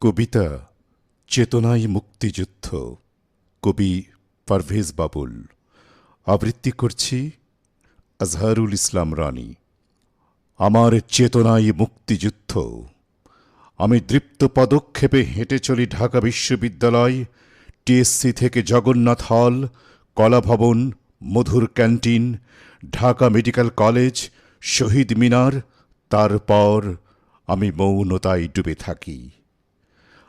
কবিতা চেতনাই মুক্তিযুদ্ধ। কবি পারভেজ বাবুল। আবৃত্তি করছি আজহারুল ইসলাম রানী। আমার চেতনাই মুক্তিযুদ্ধ। আমি দৃপ্ত পদক্ষেপে হেঁটে চলি ঢাকা বিশ্ববিদ্যালয় টিএসসি থেকে Jagannath Hall, Kalabhaban, Madhur canteen, Dhaka Medical College, Shahid Minar. তারপর আমি মৌনতায় ডুবে থাকি।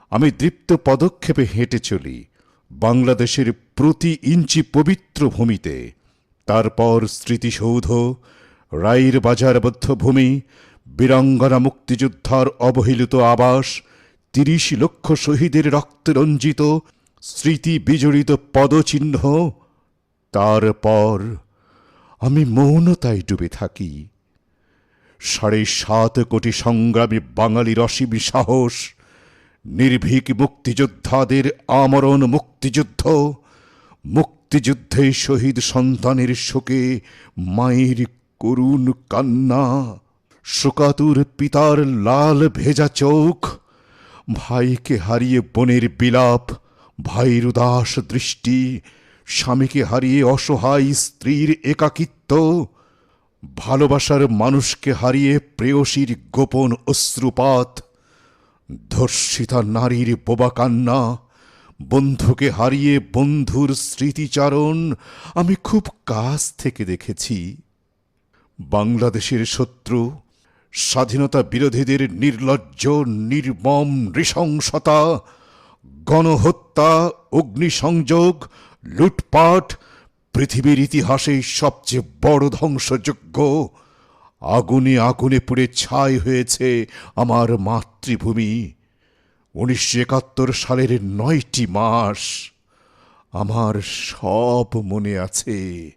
আমি দৃপ্ত পদক্ষেপে হেঁটে চলি বাংলাদেশের প্রতি ইঞ্চি পবিত্র ভূমিতে। তারপর স্মৃতিসৌধ রায়ের বাজারবদ্ধ ভূমি বীরাঙ্গনা মুক্তিযোদ্ধার অবহেলিত আবাস, তিরিশ লক্ষ শহীদের রক্তে রঞ্জিত স্মৃতি বিজড়িত পদচিহ্ন। তারপর আমি মৌনতায় ডুবে থাকি। সাড়ে সাত কোটি সংগ্রামী বাঙালির অসীম সাহস নির্ভীক মুক্তিযোদ্ধাদের আমরণ মুক্তিযুদ্ধ, মুক্তিযুদ্ধে শহীদ সন্তানের শোকে মায়ের করুণ কান্না, শোকাতুর পিতার লাল ভেজা চোখ, ভাইকে হারিয়ে বোনের বিলাপ, ভাইয়ের উদাস দৃষ্টি, স্বামীকে হারিয়ে অসহায় স্ত্রীর একাকিত্ব, ভালোবাসার মানুষকে হারিয়ে প্রেয়সীর গোপন অশ্রুপাত ধর্ষিতা নারীর বোবা কান্না, বন্ধুকে হারিয়ে বন্ধুর স্মৃতিচারণ আমি খুব কাছ থেকে দেখেছি। বাংলাদেশের শত্রু, স্বাধীনতা বিরোধীদের নির্লজ্জ, নির্মম নৃশংসতা, গণহত্যা, অগ্নিসংযোগ, লুটপাট পৃথিবীর ইতিহাসে সবচেয়ে বড় ধ্বংসযজ্ঞ। আগুনে আগুনে পুড়ে ছাই হয়েছে আমার মাতৃভূমি। উনিশশো একাত্তর সালের নয়টি মাস আমার সব মনে আছে।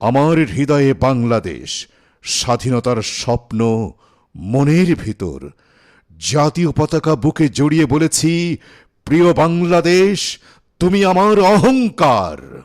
আমার হৃদয়ে বাংলাদেশ, স্বাধীনতার স্বপ্ন, মনের ভিতর। জাতীয় পতাকা বুকে জড়িয়ে বলেছি, প্রিয় বাংলাদেশ, তুমি আমার অহংকার।